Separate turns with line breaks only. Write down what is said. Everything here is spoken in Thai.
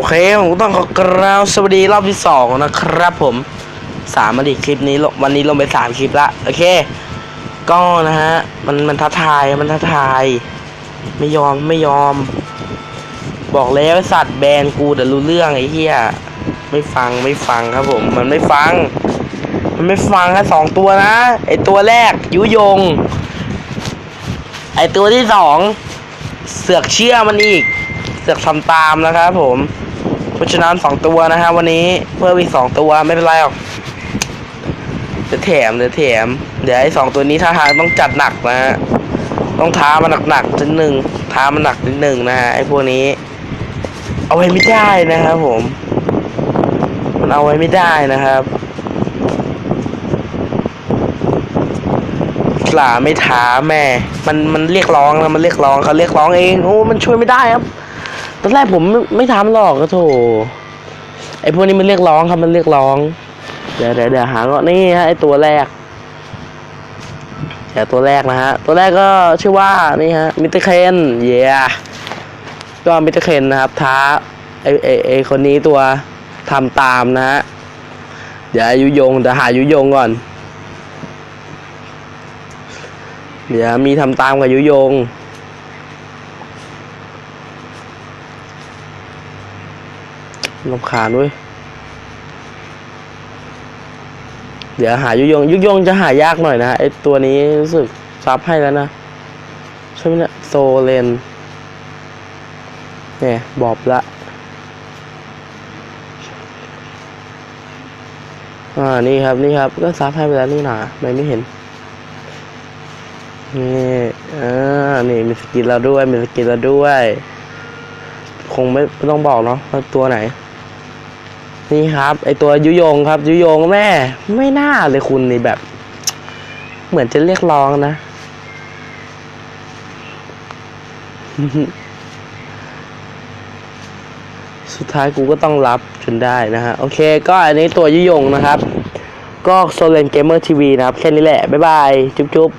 โอเคผมก็ต้องขอกราบสวัสดีรอบที่สองนะครับผมสามมาดิคลิปนี้ลงวันนี้ลงไปสามคลิปละโอเค ก็นะฮะมันมันท้าทายมันท้าทาย ไม่ยอมไม่ยอม บอกแล้วสัตว์แบนกูแต่รู้เรื่องไอ้เหี้ยไม่ฟังไม่ฟังครับผม มันไม่ฟัง มันไม่ฟังแค่สองตัวนะไอตัวแรกยุยง ไอตัวที่สองเสือกเชื่อมันอีกเสือกทำตามนะครับผม เพราะฉะนั้นสองตัวนะฮะวันนี้เพิ่มอีกสองตัวไม่เป็นไรหรอกเดี๋ยวแถมเดี๋ยวแถม เดี๋ยวไอ้สองตัวนี้ถ้าทางต้องจัดหนักนะฮะต้องท้ามันหนักๆนิดหนึ่งท้ามันหนักนิดหนึ่งนะฮะไอ้พวกนี้ เอาไว้ไม่ได้นะครับผม มันเอาไว้ไม่ได้นะครับกล่าไม่ท้าแม่ มันมันเรียกร้องนะมันเรียกร้องเขาเรียกร้องเอง โอ้ มันช่วยไม่ได้ครับ ตอนแรกผมไม่ไม่ทำหรอกก็โถไอพวกนี้มันเรียกร้องครับมันเรียกร้อง เดี๋ยวเดี๋ยวเดี๋ยวหาก่อนนี่ฮะไอตัวแรกเดี๋ยวตัวแรกนะฮะ ตัวแรกก็ชื่อว่านี่ฮะมิสเตอร์เคนเย้ก็มิสเตอร์เคนนะครับ ท้าไอไอไอคนนี้ตัวทำตามนะฮะเดี๋ยวอายุยงเดี๋ยวหาอายุยงก่อน เดี๋ยวมีทำตามกับยุยง ลำคาญด้วย เดี๋ยวหายุยง ยุยงจะหายากหน่อยนะไอตัวนี้รู้สึกซับให้แล้วนะ ใช่ไหมเนี่ยโซเลน เนี่ย บอบละ อ่า นี่ครับ นี่ครับ ก็ซับให้ไปแล้วนี่หนาไม่ไม่เห็น นี่อ่านี่มีสกินเราด้วย มีสกินเราด้วย คงไม่ไม่ต้องบอกเนาะว่าตัวไหน นี่ครับ ไอตัวยุยงครับ ยุยงแม่ ไม่น่าเลยคุณนี่แบบ เหมือนจะเรียกร้องนะ สุดท้ายกูก็ต้องรับจนได้นะฮะ โอเค ก็อันนี้ตัวยุยงนะครับ ก็โซเลนเกมเมอร์ทีวีนะครับ แค่นี้แหละ บ๊ายบาย จุ๊บจุ๊บ